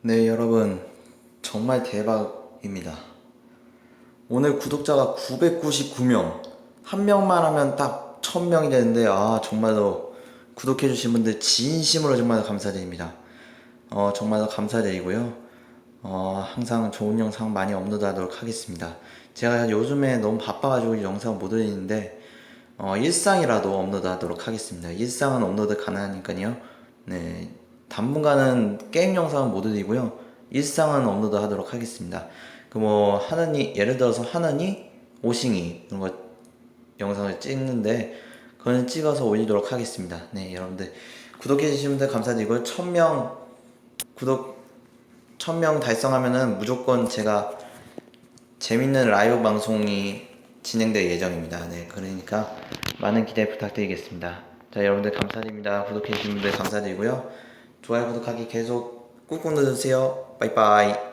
네, 여러분. 정말 대박입니다. 오늘 구독자가 999명. 한 명만 하면 딱 1000명이 되는데, 아, 정말로 구독해주신 분들 진심으로 정말 감사드립니다. 어, 정말로 감사드리고요. 어, 항상 좋은 영상 많이 업로드 하도록 하겠습니다. 제가 요즘에 너무 바빠가지고 영상 못 올리는데, 어, 일상이라도 업로드 하도록 하겠습니다. 일상은 업로드 가능하니까요. 네. 당분간은 게임 영상은 못 올리고요. 일상은 업로드 하도록 하겠습니다. 그 뭐, 하느니, 예를 들어서 하느니, 오싱이, 이런 거 영상을 찍는데, 그거는 찍어서 올리도록 하겠습니다. 네, 여러분들. 구독해 주신 분들 감사드리고요. 1000명, 구독, 1000명 달성하면은 무조건 제가 재밌는 라이브 방송이 진행될 예정입니다. 네, 그러니까 많은 기대 부탁드리겠습니다. 자, 여러분들 감사드립니다. 구독해 주신 분들 감사드리고요. 좋아요, 구독하기 계속 꾹꾹 눌러주세요. 빠이빠이.